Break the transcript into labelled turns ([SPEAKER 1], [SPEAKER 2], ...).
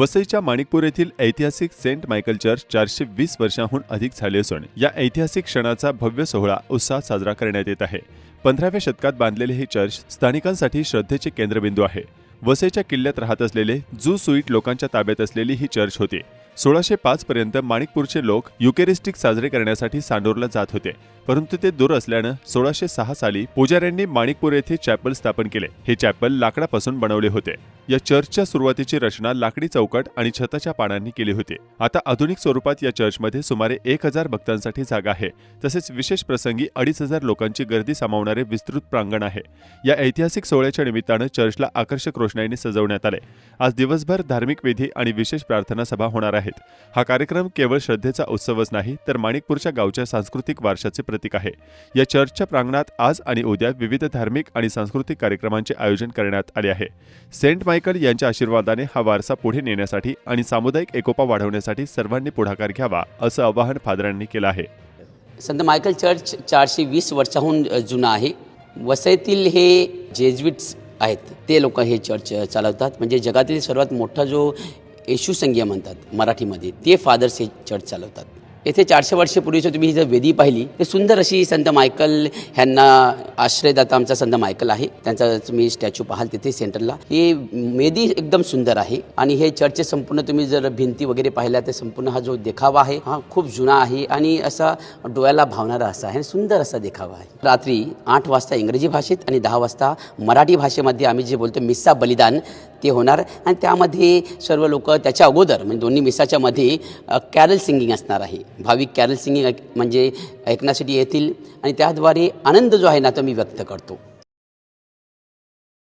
[SPEAKER 1] वसईच्या माणिकपूर येथील ऐतिहासिक सेंट मायकल चर्च चारशे वीस वर्षांहून अधिक झाले असून या ऐतिहासिक क्षणाचा भव्य सोहळा उत्साहात साजरा करण्यात येत आहे. पंधराव्या शतकात बांधलेले हे चर्च स्थानिकांसाठी श्रद्धेचे केंद्रबिंदू आहे. वसईच्या किल्ल्यात राहत असलेले जू सुईट लोकांच्या ताब्यात असलेली ही चर्च होती. सोळाशे पाच पर्यंत माणिकपूरचे लोक युकेरिस्टिक साजरे करण्यासाठी सांडोरला जात होते परंतु ते दूर असल्यानं सोळाशे सहा साली पुजाऱ्यांनी माणिकपूर येथे चॅपल स्थापन केले. हे चॅपल लाकडापासून बनवले होते. या चर्चच्या सुरुवातीची रचना लाकडी चौकट आणि छताच्या पानांनी केली होती. आता आधुनिक स्वरूपात या चर्चमध्ये सुमारे एक हजार भक्तांसाठी जागा आहे. तसेच विशेष प्रसंगी अडीच हजार लोकांची गर्दी सामावणारे विस्तृत प्रांगण आहे. या ऐतिहासिक सोहळ्याच्या निमित्तानं चर्चला आकर्षक रोषणाईने सजवण्यात आले. आज दिवसभर धार्मिक विधी आणि विशेष प्रार्थना सभा होणार आहे. आहेत. हा कार्यक्रम केवळ श्रद्धेचा उत्सवच नाही तर माणिकपूरच्या गावच्या सांस्कृतिक वारशाचे प्रतीक आहे. या चर्चच्या प्रांगणात आज आणि उद्या विविध धार्मिक आणि सांस्कृतिक कार्यक्रमांचे आयोजन करण्यात आले आहे. सेंट मायकल यांच्या आशीर्वादाने हा वारसा पुढे नेण्यासाठी आणि सामुदायिक एकोपा वाढवण्यासाठी सर्वांनी पुढाकार घ्यावा असं आवाहन फादरांनी केलं आहे.
[SPEAKER 2] संत मायकल चर्च चारशे वीस वर्षाहून जुनं आहे. वसईतील हे जेजविट्स आहेत ते लोक हे चर्च चालवतात. म्हणजे जगातील सर्वात मोठा जो येशू संघीय म्हणतात मराठीमध्ये. ते फादर्स हे चर्च चालवतात. येथे चारशे वर्षापूर्वीचं तुम्ही ही जर वेदी पाहिली तर सुंदर अशी संत मायकल ह्यांना आश्रयदाता आमचा संत मायकल आहे. त्यांचा तुम्ही स्टॅच्यू पाहाल तिथे सेंटरला. ही वेदी एकदम सुंदर आहे आणि हे चर्चचे संपूर्ण तुम्ही जर भिंती वगैरे पाहिल्या तर संपूर्ण हा जो देखावा आहे हा खूप जुना आहे आणि असा डोळ्याला भावणारा असा आहे सुंदर असा देखावा आहे. रात्री आठ वाजता इंग्रजी भाषेत आणि दहा वाजता मराठी भाषेमध्ये आम्ही जे बोलतो मिस्सा बलिदान ते होणार आणि त्यामध्ये सर्व लोक त्याच्या अगोदर म्हणजे दोन्ही मिसाच्या मध्ये कॅरल सिंगिंग असणार आहे. भाविक कॅरल सिंगिंग म्हणजे ऐकण्यासाठी येतील आणि त्याद्वारे आनंद जो आहे ना तो मी व्यक्त करतो.